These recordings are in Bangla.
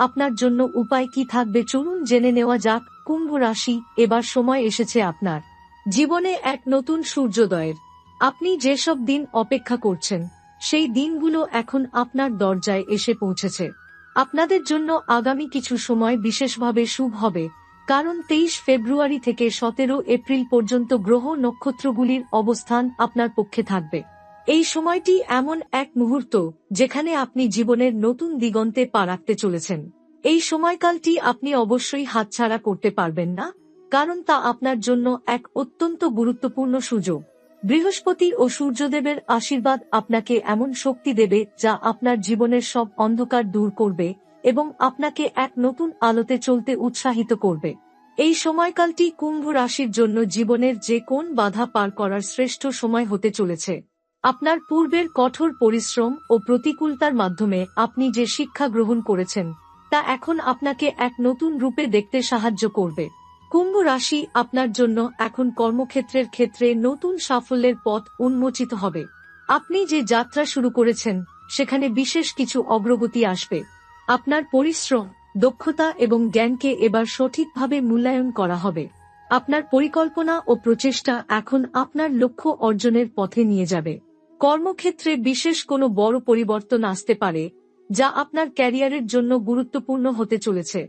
আপনার জন্য উপায় কি থাকবে? চলুন জেনে নেওয়া যাক, কুম্ভ রাশি, এবার সময় এসেছে আপনার। জীবনে এক নতুন সূর্যোদয়ের। আপনি যেসব দিন অপেক্ষা করছেন, সেই দিনগুলো এখন আপনার দরজায় এসে পৌঁছেছে। আপনাদের জন্য আগামী কিছু সময় বিশেষভাবে শুভ হবে, কারণ তেইশ ফেব্রুয়ারি থেকে সতেরো এপ্রিল পর্যন্ত গ্রহ নক্ষত্রগুলির অবস্থান আপনার পক্ষে থাকবে। এই সময়টি এমন এক মুহূর্ত, যেখানে আপনি জীবনের নতুন দিগন্তে পা রাখতে চলেছেন। এই সময়কালটি আপনি অবশ্যই হাতছাড়া করতে পারবেন না, কারণ তা আপনার জন্য এক অত্যন্ত গুরুত্বপূর্ণ সুযোগ। বৃহস্পতি ও সূর্যদেবের আশীর্বাদ আপনাকে এমন শক্তি দেবে যা আপনার জীবনের সব অন্ধকার দূর করবে এবং আপনাকে এক নতুন আলোতে চলতে উৎসাহিত করবে। এই সময়কালটি কুম্ভ রাশির জন্য জীবনের যে কোন বাধা পার করার শ্রেষ্ঠ সময় হতে চলেছে। আপনার পূর্বের কঠোর পরিশ্রম ও প্রতিকূলতার মাধ্যমে আপনি যে শিক্ষা গ্রহণ করেছেন, তা এখন আপনাকে এক নতুন রূপে দেখতে সাহায্য করবে। কুম্ভ রাশি আপনার জন্য এখন কর্মক্ষেত্রের ক্ষেত্রে নতুন সাফল্যের পথ উন্মোচিত হবে। আপনি যে যাত্রা শুরু করেছেন, সেখানে বিশেষ কিছু অগ্রগতি আসবে। আপনার পরিশ্রম, দক্ষতা এবং জ্ঞানকে এবার সঠিকভাবে মূল্যায়ন করা হবে। আপনার পরিকল্পনা ও প্রচেষ্টা এখন আপনার লক্ষ্য অর্জনের পথে নিয়ে যাবে। কর্মক্ষেত্রে বিশেষ কোনো বড় পরিবর্তন আসতে পারে, যা আপনার ক্যারিয়ারের জন্য গুরুত্বপূর্ণ হতে চলেছে।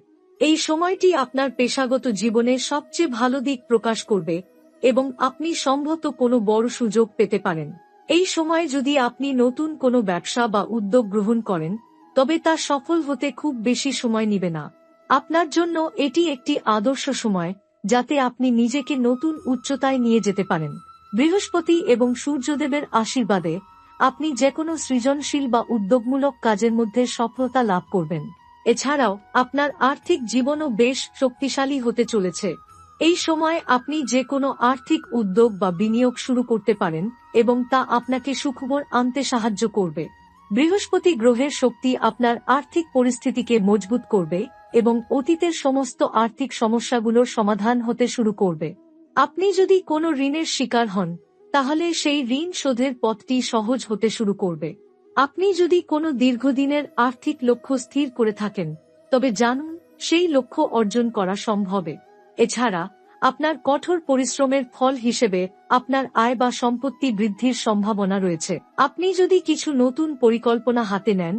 এই সময়টি আপনার পেশাগত জীবনে সবচেয়ে ভালো দিক প্রকাশ করবে এবং আপনি সম্ভবত কোনো বড় সুযোগ পেতে পারেন। এই সময় যদি আপনি নতুন কোনো ব্যবসা বা উদ্যোগ গ্রহণ করেন, তবে তা সফল হতে খুব বেশি সময় নিবে না। আপনার জন্য এটি একটি আদর্শ সময়, যাতে আপনি নিজেকে নতুন উচ্চতায় নিয়ে যেতে পারেন। বৃহস্পতি এবং সূর্যদেবের আশীর্বাদে আপনি যে কোনো সৃজনশীল বা উদ্যোগমূলক কাজের মধ্যে সফলতা লাভ করবেন। এছাড়াও, আপনার আর্থিক জীবনও বেশ শক্তিশালী হতে চলেছে। এই সময় আপনি যে কোনো আর্থিক উদ্যোগ বা বিনিয়োগ শুরু করতে পারেন এবং তা আপনাকে সুখবর আনতে সাহায্য করবে। বৃহস্পতি গ্রহের শক্তি আপনার আর্থিক পরিস্থিতিকে মজবুত করবে এবং অতীতের সমস্ত আর্থিক সমস্যাগুলোর সমাধান হতে শুরু করবে। আপনি যদি কোনো ঋণের শিকার হন, তাহলে সেই ঋণ শোধের পথটি সহজ হতে শুরু করবে। আপনি যদি কোনো দীর্ঘদিনের আর্থিক লক্ষ্য স্থির করে থাকেন, তবে জানুন সেই লক্ষ্য অর্জন করা সম্ভবে এছাড়া, আপনার কঠোর পরিশ্রমের ফল হিসেবে আপনার আয় বা সম্পত্তি বৃদ্ধির সম্ভাবনা রয়েছে। আপনি যদি কিছু নতুন পরিকল্পনা হাতে নেন,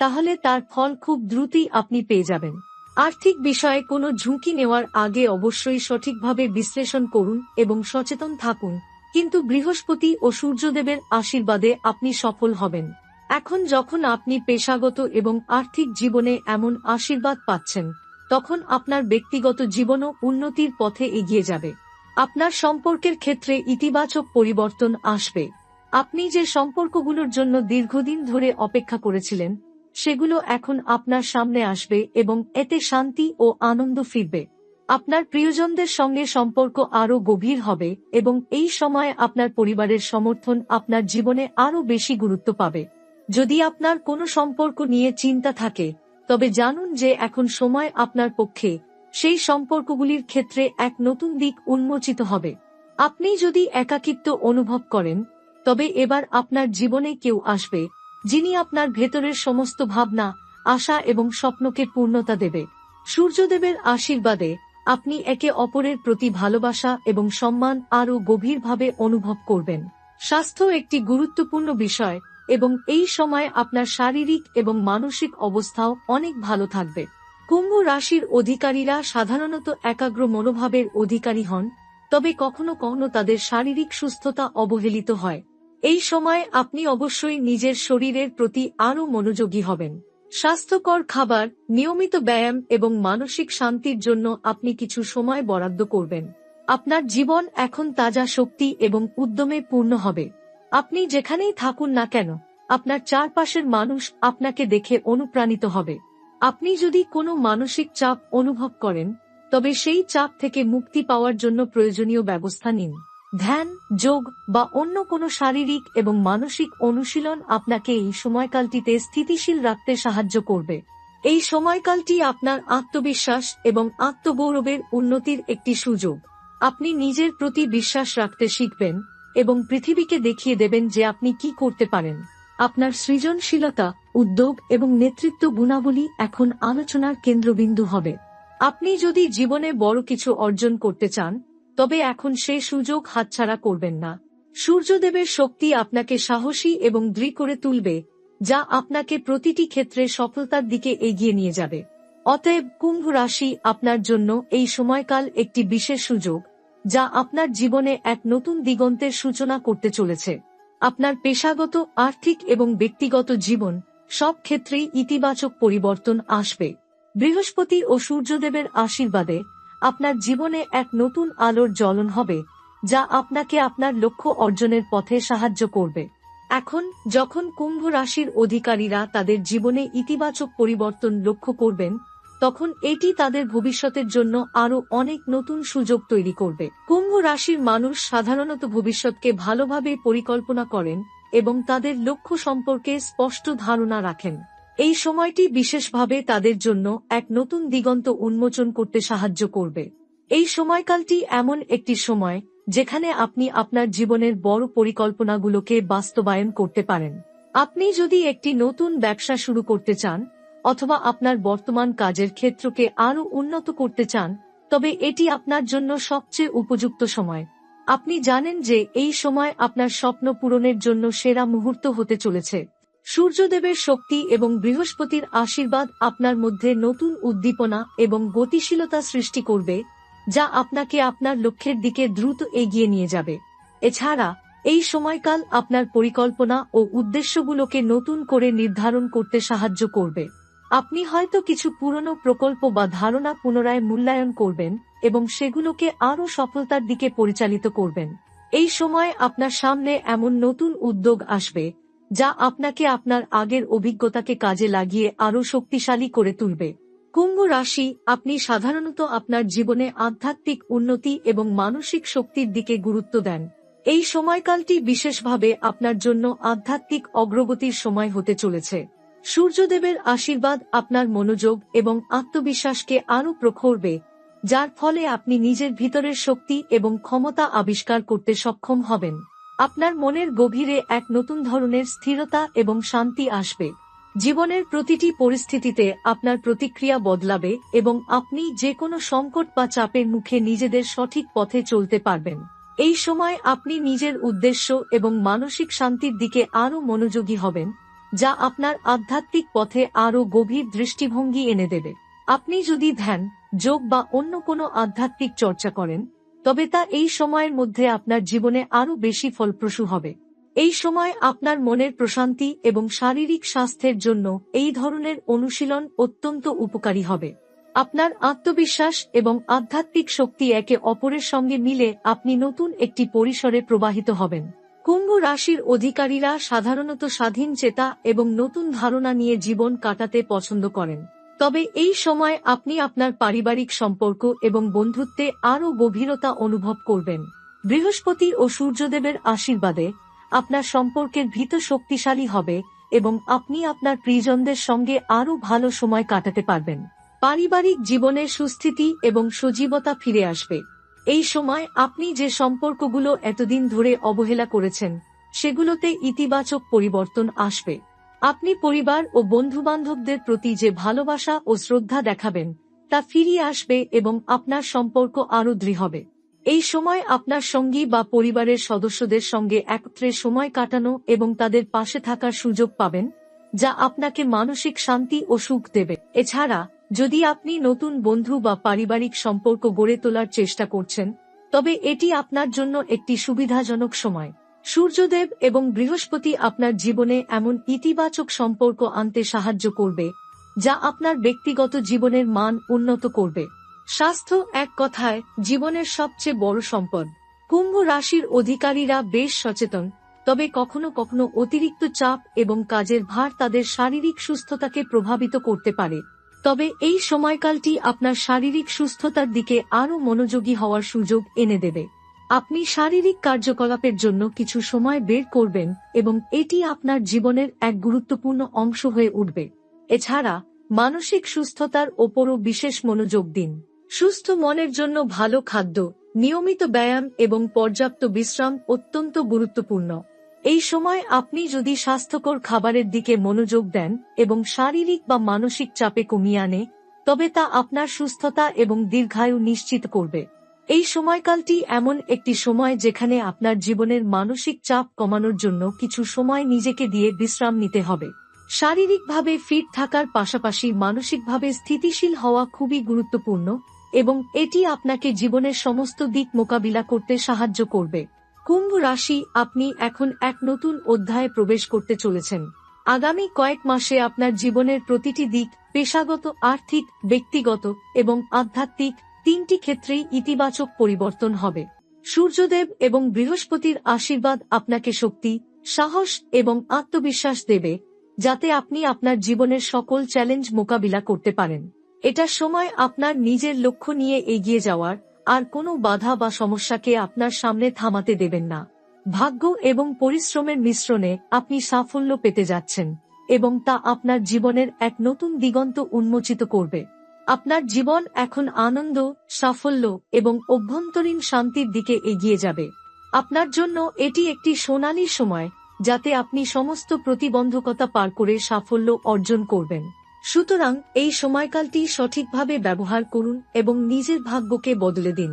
তাহলে তার ফল খুব দ্রুতই আপনি পেয়ে যাবেন। আর্থিক বিষয়ে কোনো ঝুঁকি নেওয়ার আগে অবশ্যই সঠিকভাবে বিশ্লেষণ করুন এবং সচেতন থাকুন। কিন্তু বৃহস্পতি ও সূর্যদেবের আশীর্বাদে আপনি সফল হবেন। এখন যখন আপনি পেশাগত এবং আর্থিক জীবনে এমন আশীর্বাদ পাচ্ছেন, তখন আপনার ব্যক্তিগত জীবনও উন্নতির পথে এগিয়ে যাবে। আপনার সম্পর্কের ক্ষেত্রে ইতিবাচক পরিবর্তন আসবে। আপনি যে সম্পর্কগুলোর জন্য দীর্ঘদিন ধরে অপেক্ষা করেছিলেন সেগুলো এখন আপনার সামনে আসবে এবং এতে শান্তি ও আনন্দ ফিরবে। আপনার প্রিয়জনদের সঙ্গে সম্পর্ক আরও গভীর হবে এবং এই সময় আপনার পরিবারের সমর্থন আপনার জীবনে আরও বেশি গুরুত্ব পাবে। যদি আপনার কোনো সম্পর্ক নিয়ে চিন্তা থাকে, তবে জানুন যে এখন সময় আপনার পক্ষে সেই সম্পর্কগুলির ক্ষেত্রে এক নতুন দিক উন্মোচিত হবে। আপনি যদি একাকিত্ব অনুভব করেন, তবে এবার আপনার জীবনে কেউ আসবে যিনি আপনার ভেতরের সমস্ত ভাবনা, আশা এবং স্বপ্নকে পূর্ণতা দেবে। সূর্যদেবের আশীর্বাদে আপনি একে অপরের প্রতি ভালোবাসা এবং সম্মান আরও গভীরভাবে অনুভব করবেন। স্বাস্থ্য একটি গুরুত্বপূর্ণ বিষয় এবং এই সময় আপনার শারীরিক এবং মানসিক অবস্থাও অনেক ভালো থাকবে। কুম্ভ রাশির অধিকারীরা সাধারণত একাগ্র মনোভাবের অধিকারী হন, তবে কখনো কখনো তাদের শারীরিক সুস্থতা অবহেলিত হয়। এই সময় আপনি অবশ্যই নিজের শরীরের প্রতি আরও মনোযোগী হবেন। স্বাস্থ্যকর খাবার, নিয়মিত ব্যায়াম এবং মানসিক শান্তির জন্য আপনি কিছু সময় বরাদ্দ করবেন। আপনার জীবন এখন তাজা শক্তি এবং উদ্যমে পূর্ণ হবে। আপনি যেখানেই থাকুন না কেন, আপনার চারপাশের মানুষ আপনাকে দেখে অনুপ্রাণিত হবে। আপনি যদি কোনো মানসিক চাপ অনুভব করেন, তবে সেই চাপ থেকে মুক্তি পাওয়ার জন্য প্রয়োজনীয় ব্যবস্থা নিন। ধ্যান, যোগ বা অন্য কোনো শারীরিক এবং মানসিক অনুশীলন আপনাকে এই সময়কালটিতে স্থিতিশীল রাখতে সাহায্য করবে। এই সময়কালটি আপনার আত্মবিশ্বাস এবং আত্মগৌরবের উন্নতির একটি সুযোগ। আপনি নিজের প্রতি বিশ্বাস রাখতে শিখবেন এবং পৃথিবীকে দেখিয়ে দেবেন যে আপনি কি করতে পারেন। আপনার সৃজনশীলতা, উদ্যোগ এবং নেতৃত্ব গুণাবলী এখন আলোচনার কেন্দ্রবিন্দু হবে। আপনি যদি জীবনে বড় কিছু অর্জন করতে চান তবে এখন সে সুযোগ হাতছাড়া করবেন না। সূর্যদেবের শক্তি আপনাকে সাহসী এবং দৃঢ় করে তুলবে, যা আপনাকে প্রতিটি ক্ষেত্রে সফলতার দিকে এগিয়ে নিয়ে যাবে। অতএব কুম্ভ রাশি আপনার জন্য এই সময়কাল একটি বিশেষ সুযোগ, যা আপনার জীবনে এক নতুন দিগন্তের সূচনা করতে চলেছে। আপনার পেশাগত, আর্থিক এবং ব্যক্তিগত জীবন সব ক্ষেত্রেই ইতিবাচক পরিবর্তন আসবে। বৃহস্পতি ও সূর্যদেবের আশীর্বাদে আপনার জীবনে এক নতুন আলোর জ্বলন হবে, যা আপনাকে আপনার লক্ষ্য অর্জনের পথে সাহায্য করবে। এখন, যখন কুম্ভ রাশির অধিকারীরা তাদের জীবনে ইতিবাচক পরিবর্তন লক্ষ্য করবেন, তখন এটি তাদের ভবিষ্যতের জন্য আরও অনেক নতুন সুযোগ তৈরি করবে। কুম্ভ রাশির মানুষ সাধারণত ভবিষ্যৎকে ভালোভাবে পরিকল্পনা করেন এবং তাদের লক্ষ্য সম্পর্কে স্পষ্ট ধারণা রাখেন। এই সময়টি বিশেষভাবে তাদের জন্য এক নতুন দিগন্ত উন্মোচন করতে সাহায্য করবে। এই সময়কালটি এমন একটি সময় যেখানে আপনি আপনার জীবনের বড় পরিকল্পনাগুলোকে বাস্তবায়ন করতে পারেন। আপনি যদি একটি নতুন ব্যবসা শুরু করতে চান, অথবা আপনার বর্তমান কাজের ক্ষেত্রকে আরও উন্নত করতে চান, তবে এটি আপনার জন্য সবচেয়ে উপযুক্ত সময়। আপনি জানেন যে এই সময় আপনার স্বপ্ন পূরণের জন্য সেরা মুহূর্ত হতে চলেছে। সূর্যদেবের শক্তি এবং বৃহস্পতির আশীর্বাদ আপনার মধ্যে নতুন উদ্দীপনা এবং গতিশীলতা সৃষ্টি করবে, যা আপনাকে আপনার লক্ষ্যের দিকে দ্রুত এগিয়ে নিয়ে যাবে। এছাড়া, এই সময়কাল আপনার পরিকল্পনা ও উদ্দেশ্যগুলোকে নতুন করে নির্ধারণ করতে সাহায্য করবে। আপনি হয়তো কিছু পুরনো প্রকল্প বা ধারণা পুনরায় মূল্যায়ন করবেন এবং সেগুলোকে আরও সফলতার দিকে পরিচালিত করবেন। এই সময় আপনার সামনে এমন নতুন উদ্যোগ আসবে যা আপনাকে আপনার আগের অভিজ্ঞতাকে কাজে লাগিয়ে আরও শক্তিশালী করে তুলবে। কুম্ভ রাশি, আপনি সাধারণত আপনার জীবনে আধ্যাত্মিক উন্নতি এবং মানসিক শক্তির দিকে গুরুত্ব দেন। এই সময়কালটি বিশেষভাবে আপনার জন্য আধ্যাত্মিক অগ্রগতির সময় হতে চলেছে। সূর্যদেবের আশীর্বাদ আপনার মনোযোগ এবং আত্মবিশ্বাসকে আরও প্রখরবে যার ফলে আপনি নিজের ভিতরের শক্তি এবং ক্ষমতা আবিষ্কার করতে সক্ষম হবেন। আপনার মনের গভীরে এক নতুন ধরনের স্থিরতা এবং শান্তি আসবে। জীবনের প্রতিটি পরিস্থিতিতে আপনার প্রতিক্রিয়া বদলাবে এবং আপনি যে কোনো সংকট বা চাপের মুখে নিজেদের সঠিক পথে চলতে পারবেন। এই সময় আপনি নিজের উদ্দেশ্য এবং মানসিক শান্তির দিকে আরও মনোযোগী হবেন, যা আপনার আধ্যাত্মিক পথে আরও গভীর দৃষ্টিভঙ্গি এনে দেবে। আপনি যদি ধ্যান, যোগ বা অন্য কোনো আধ্যাত্মিক চর্চা করেন তবে তা এই সময়ের মধ্যে আপনার জীবনে আরও বেশি ফলপ্রসূ হবে। এই সময় আপনার মনের প্রশান্তি এবং শারীরিক স্বাস্থ্যের জন্য এই ধরনের অনুশীলন অত্যন্ত উপকারী হবে। আপনার আত্মবিশ্বাস এবং আধ্যাত্মিক শক্তি একে অপরের সঙ্গে মিলে আপনি নতুন একটি পরিসরে প্রবাহিত হবেন। কুম্ভ রাশির অধিকারীরা সাধারণত স্বাধীন চেতা এবং নতুন ধারণা নিয়ে জীবন কাটাতে পছন্দ করেন। তবে এই সময় আপনি আপনার পারিবারিক সম্পর্ক এবং বন্ধুত্বে আরও গভীরতা অনুভব করবেন। বৃহস্পতি ও সূর্যদেবের আশীর্বাদে আপনার সম্পর্কের ভীত শক্তিশালী হবে এবং আপনি আপনার প্রিয়জনদের সঙ্গে আরও ভালো সময় কাটাতে পারবেন। পারিবারিক জীবনে সুস্থিতি এবং সজীবতা ফিরে আসবে। এই সময় আপনি যে সম্পর্কগুলো এতদিন ধরে অবহেলা করেছেন, সেগুলোতে ইতিবাচক পরিবর্তন আসবে। আপনি পরিবার ও বন্ধুবান্ধবদের প্রতি যে ভালোবাসা ও শ্রদ্ধা দেখাবেন, তা ফিরিয়ে আসবে এবং আপনার সম্পর্ক আরও দৃঢ় হবে। এই সময় আপনার সঙ্গী বা পরিবারের সদস্যদের সঙ্গে একত্রে সময় কাটানো এবং তাদের পাশে থাকার সুযোগ পাবেন, যা আপনাকে মানসিক শান্তি ও সুখ দেবে। এছাড়া, যদি আপনি নতুন বন্ধু বা পারিবারিক সম্পর্ক গড়ে তোলার চেষ্টা করছেন, তবে এটি আপনার জন্য একটি সুবিধাজনক সময়। সূর্যদেব এবং বৃহস্পতি আপনার জীবনে এমন ইতিবাচক সম্পর্ক আনতে সাহায্য করবে, যা আপনার ব্যক্তিগত জীবনের মান উন্নত করবে। স্বাস্থ্য, এক কথায়, জীবনের সবচেয়ে বড় সম্পদ। কুম্ভ রাশির অধিকারীরা বেশ সচেতন, তবে কখনো কখনো অতিরিক্ত চাপ এবং কাজের ভার তাদের শারীরিক সুস্থতাকে প্রভাবিত করতে পারে। তবে এই সময়কালটি আপনার শারীরিক সুস্থতার দিকে আরও মনোযোগী হওয়ার সুযোগ এনে দেবে। আপনি শারীরিক কার্যকলাপের জন্য কিছু সময় বের করবেন এবং এটি আপনার জীবনের এক গুরুত্বপূর্ণ অংশ হয়ে উঠবে। এছাড়া, মানসিক সুস্থতার ওপরও বিশেষ মনোযোগ দিন। সুস্থ মনের জন্য ভালো খাদ্য, নিয়মিত ব্যায়াম এবং পর্যাপ্ত বিশ্রাম অত্যন্ত গুরুত্বপূর্ণ। এই সময় আপনি যদি স্বাস্থ্যকর খাবারের দিকে মনোযোগ দেন এবং শারীরিক বা মানসিক চাপে কমিয়ে আনে, তবে তা আপনার সুস্থতা এবং দীর্ঘায়ু নিশ্চিত করবে। এই সময়কালটি এমন একটি সময় যেখানে আপনার জীবনের মানসিক চাপ কমানোর জন্য কিছু সময় নিজেকে দিয়ে বিশ্রাম নিতে হবে। শারীরিকভাবে ফিট থাকার পাশাপাশি মানসিকভাবে স্থিতিশীল হওয়া খুবই গুরুত্বপূর্ণ এবং এটি আপনাকে জীবনের সমস্ত দিক মোকাবিলা করতে সাহায্য করবে। কুম্ভ রাশি, আপনি এখন এক নতুন অধ্যায়ে প্রবেশ করতে চলেছেন। আগামী কয়েক মাসে আপনার জীবনের প্রতিটি দিক পেশাগত, আর্থিক, ব্যক্তিগত এবং আধ্যাত্মিক তিনটি ক্ষেত্রেই ইতিবাচক পরিবর্তন হবে। সূর্যদেব এবং বৃহস্পতির আশীর্বাদ আপনাকে শক্তি, সাহস এবং আত্মবিশ্বাস দেবে, যাতে আপনি আপনার জীবনের সকল চ্যালেঞ্জ মোকাবিলা করতে পারেন। এটা সময় আপনার নিজের লক্ষ্য নিয়ে এগিয়ে যাওয়ার, আর কোনো বাধা বা সমস্যাকে আপনার সামনে থামাতে দেবেন না। ভাগ্য এবং পরিশ্রমের মিশ্রণে আপনি সাফল্য পেতে যাচ্ছেন, এবং তা আপনার জীবনের এক নতুন দিগন্ত উন্মোচিত করবে। আপনার জীবন এখন আনন্দ, সাফল্য এবং অভ্যন্তরীণ শান্তির দিকে এগিয়ে যাবে। আপনার জন্য এটি একটি সোনালী সময়, যাতে আপনি সমস্ত প্রতিবন্ধকতা পার করে সাফল্য অর্জন করবেন। সুতরাং এই সময়কালটি সঠিকভাবে ব্যবহার করুন এবং নিজের ভাগ্যকে বদলে দিন।